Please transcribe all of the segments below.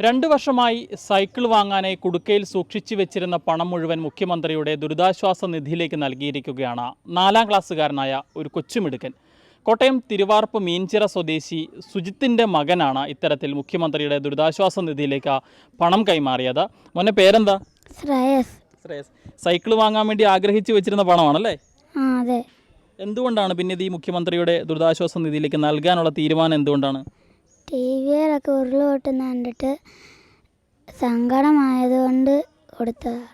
രണ്ടു വർഷമായി സൈക്കിൾ വാങ്ങാനായി കുടുക്കയിൽ സൂക്ഷിച്ചു വെച്ചിരുന്ന പണം മുഴുവൻ മുഖ്യമന്ത്രിയുടെ ദുരിതാശ്വാസ നിധിയിലേക്ക് നൽകിയിരിക്കുകയാണ്. നാലാം ക്ലാസ്സുകാരനായ ഒരു കൊച്ചുമിടുക്കൻ. കോട്ടയം തിരുവാർപ്പ് മീൻചിറ സ്വദേശി സുജിത്തിന്റെ മകനാണ് ഇത്തരത്തിൽ മുഖ്യമന്ത്രിയുടെ ദുരിതാശ്വാസ നിധിയിലേക്ക് പണം കൈമാറിയത്. മോനെ പേരെന്താ? ശ്രേയസ്. ശ്രേയസ്. സൈക്കിൾ വാങ്ങാൻ വേണ്ടി ആഗ്രഹിച്ചു വെച്ചിരുന്ന പണമാണല്ലേ? അതെ. എന്തുകൊണ്ടാണ് പിന്നെ ഇത് ഈ മുഖ്യമന്ത്രിയുടെ ദുരിതാശ്വാസ നിധിയിലേക്ക് നൽകാനുള്ള തീരുമാനം എന്തുകൊണ്ടാണ്? ടി വിയിലൊക്കെ ഉരുൾ പൊട്ടുന്ന കണ്ടിട്ട് സങ്കടമായതുകൊണ്ട് കൊടുത്തതാ.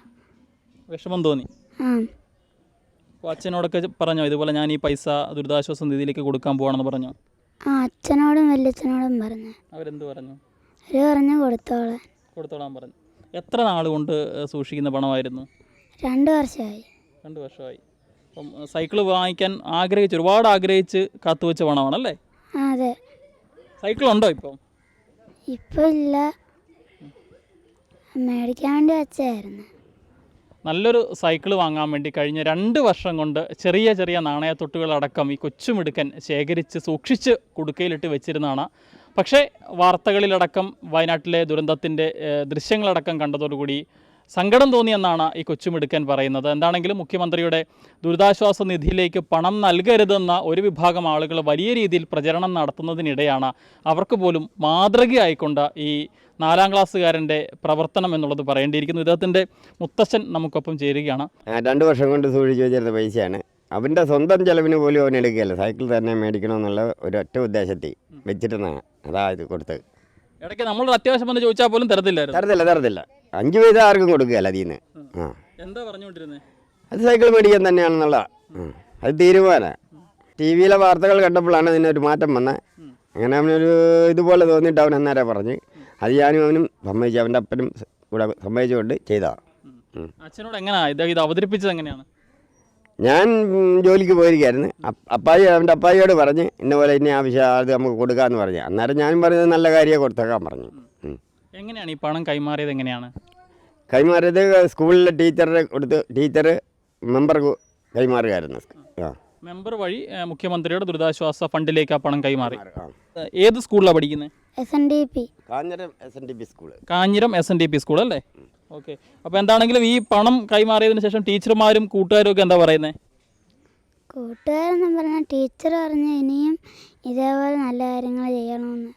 വിഷമം തോന്നി. ആ. അച്ഛനോടൊക്കെ പറഞ്ഞോ ഇതുപോലെ ഞാൻ ഈ പൈസ ദുരിതാശ്വാസ നിധിയിലേക്ക് കൊടുക്കാൻ പോകണമെന്ന് പറഞ്ഞോ? ആ അച്ഛനോടും വല്യച്ഛനോടും പറഞ്ഞു. അവരെന്ത് പറഞ്ഞു? അവർ പറഞ്ഞു കൊടുത്തോളാൻ. കൊടുത്തോളാൻ പറഞ്ഞു. എത്ര നാൾ കൊണ്ട് സൂക്ഷിക്കുന്ന പണമായിരുന്നു? രണ്ട് വർഷമായി രണ്ട് വർഷമായി. അപ്പം സൈക്കിൾ വാങ്ങിക്കാൻ ആഗ്രഹിച്ച് ഒരുപാട് ആഗ്രഹിച്ച് കാത്തുവെച്ച പണമാണല്ലേ? അതെ. സൈക്കിൾ ഉണ്ടോ ഇപ്പം? ഇപ്പം ഇല്ല മേടിക്കാൻ വേണ്ടി വെച്ചായിരുന്നു. നല്ലൊരു സൈക്കിൾ വാങ്ങാൻ വേണ്ടി കഴിഞ്ഞ രണ്ട് വർഷം കൊണ്ട് ചെറിയ ചെറിയ നാണയത്തൊട്ടുകളടക്കം ഈ കൊച്ചുമിടുക്കൻ ശേഖരിച്ച് സൂക്ഷിച്ച് കുടുക്കയിലിട്ട് വെച്ചിരുന്നതാണ്. പക്ഷേ വാർത്തകളിലടക്കം വയനാട്ടിലെ ദുരന്തത്തിന്റെ ദൃശ്യങ്ങളടക്കം കണ്ടതോടുകൂടി സങ്കടം തോന്നിയെന്നാണ് ഈ കൊച്ചുമിടുക്കൻ പറയുന്നത്. എന്താണെങ്കിലും മുഖ്യമന്ത്രിയുടെ ദുരിതാശ്വാസ നിധിയിലേക്ക് പണം നൽകരുതെന്ന ഒരു വിഭാഗം ആളുകൾ വലിയ രീതിയിൽ പ്രചരണം നടത്തുന്നതിനിടെയാണ് അവർക്ക് പോലും മാതൃകയായിക്കൊണ്ട് ഈ നാലാം ക്ലാസ്സുകാരന്റെ പ്രവർത്തനം എന്നുള്ളത് പറയേണ്ടിയിരിക്കുന്നു. ഇദ്ദേഹത്തിന്റെ മുത്തശ്ശൻ നമുക്കൊപ്പം ചേരുകയാണ്. രണ്ട് വർഷം കൊണ്ട് സൂക്ഷിച്ചു വെച്ചിരുന്ന പൈസയാണ്. അവന്റെ സ്വന്തം ചെലവിന് പോലും അവൻ എടുക്കുകയല്ല. സൈക്കിൾ തന്നെ മേടിക്കണമെന്നുള്ള ഒരൊറ്റ ഉദ്ദേശത്തിൽ വെച്ചിരുന്നതാണ്. അതാ ഇത് കൊടുത്തത്. ഇടയ്ക്ക് നമ്മളൊരു അത്യാവശ്യം വന്ന് ചോദിച്ചാൽ പോലും തരത്തില്ല തരത്തില്ല തരത്തില്ല. അഞ്ച് പൈസ ആർക്കും കൊടുക്കുകയല്ല അതിൽ നിന്ന് ആ. എന്താ പറഞ്ഞുകൊണ്ടിരുന്നത് അത് സൈക്കിൾ മേടിക്കാൻ തന്നെയാണെന്നുള്ള അത് തീരുമാനം. ടി വിയിലെ വാർത്തകൾ കണ്ടപ്പോഴാണ് അതിനൊരു മാറ്റം വന്നത് അങ്ങനെ അവനൊരു ഇതുപോലെ തോന്നിയിട്ട് അവൻ അന്നേരം പറഞ്ഞ്. അത് ഞാനും അവനും സമ്മതിച്ചു അവന്റെ അപ്പനും കൂടെ സമ്മതിച്ചുകൊണ്ട് ചെയ്തതാണ് അച്ഛനോട് എങ്ങനെയാ ഇത് അവതരിപ്പിച്ചത് എങ്ങനെയാണ്? ഞാൻ ജോലിക്ക് പോയിരിക്കായിരുന്നു. അപ്പായി അവന്റെ അപ്പായിയോട് പറഞ്ഞ് ഇന്ന പോലെ ഇന്ന ആവശ്യം അത് നമുക്ക് കൊടുക്കാമെന്ന് പറഞ്ഞു. അന്നേരം ഞാനും പറഞ്ഞത് നല്ല കാര്യമേ കൊടുത്തേക്കാൻ പറഞ്ഞു. എങ്ങനെയാണ് ഈ പണം കൈമാറിയത് എങ്ങനെയാണ്? കൈമാറിയത് സ്കൂളിലെ ടീച്ചറെ കൊടുത്ത് ടീച്ചർ മെമ്പർ കൈമാറുകയായിരുന്നു. ആ. മെമ്പർ വഴി മുഖ്യമന്ത്രിയുടെ ദുരിതാശ്വാസ ഫണ്ടിലേക്ക് ആ പണം കൈമാറി. ഏത് സ്കൂളിലാണ് പഠിക്കുന്നത് S N D P Kanjiram S N D P school Kanjiram S N D P school അല്ലേ? ഓക്കെ. അപ്പോൾ എന്താണെങ്കിലും ഈ പണം കൈമാറിയതിന് ശേഷം ടീച്ചർമാരും കൂട്ടുകാരും ഒക്കെ എന്താ പറയുന്നത് കൂട്ടുകാരെന്നും പറഞ്ഞാൽ ടീച്ചർ പറഞ്ഞു ഇനിയും ഇതേപോലെ നല്ല കാര്യങ്ങൾ ചെയ്യണമെന്ന്.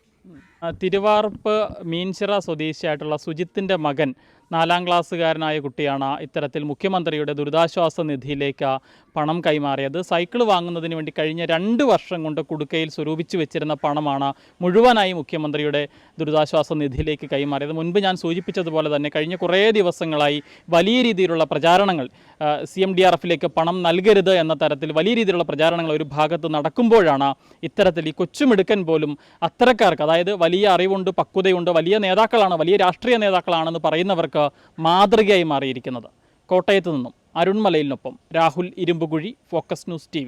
തിരുവാർപ്പ് മീൻചിറ സ്വദേശിയായിട്ടുള്ള സുജിത്തിന്റെ മകൻ നാലാം ക്ലാസ്സുകാരനായ കുട്ടിയാണ് ഇത്തരത്തിൽ മുഖ്യമന്ത്രിയുടെ ദുരിതാശ്വാസ നിധിയിലേക്ക് പണം കൈമാറിയത്. സൈക്കിൾ വാങ്ങുന്നതിന് വേണ്ടി കഴിഞ്ഞ രണ്ട് വർഷം കൊണ്ട് കുടുക്കയിൽ സ്വരൂപിച്ചു വെച്ചിരുന്ന പണമാണ് മുഴുവനായി മുഖ്യമന്ത്രിയുടെ ദുരിതാശ്വാസ നിധിയിലേക്ക് കൈമാറിയത്. മുൻപ് ഞാൻ സൂചിപ്പിച്ചതുപോലെ തന്നെ കഴിഞ്ഞ കുറേ ദിവസങ്ങളായി വലിയ രീതിയിലുള്ള പ്രചാരണങ്ങൾ സി എം ഡി ആർ എഫിലേക്ക് പണം നൽകരുത് എന്ന തരത്തിൽ വലിയ രീതിയിലുള്ള പ്രചാരണങ്ങൾ ഒരു ഭാഗത്ത് നടക്കുമ്പോഴാണ് ഇത്തരത്തിൽ ഈ കൊച്ചുമിടുക്കൻ പോലും അത്തരക്കാർക്ക് അതായത് വലിയ അറിവുണ്ട് പക്വതയുണ്ട് വലിയ നേതാക്കളാണ് വലിയ രാഷ്ട്രീയ നേതാക്കളാണെന്ന് പറയുന്നവർക്ക് മാതൃകയായി മാറിയിരിക്കുന്നത്. കോട്ടയത്ത് നിന്നും അരുൺമലയിലിനൊപ്പം Rahul Irumbukuzhi focus news T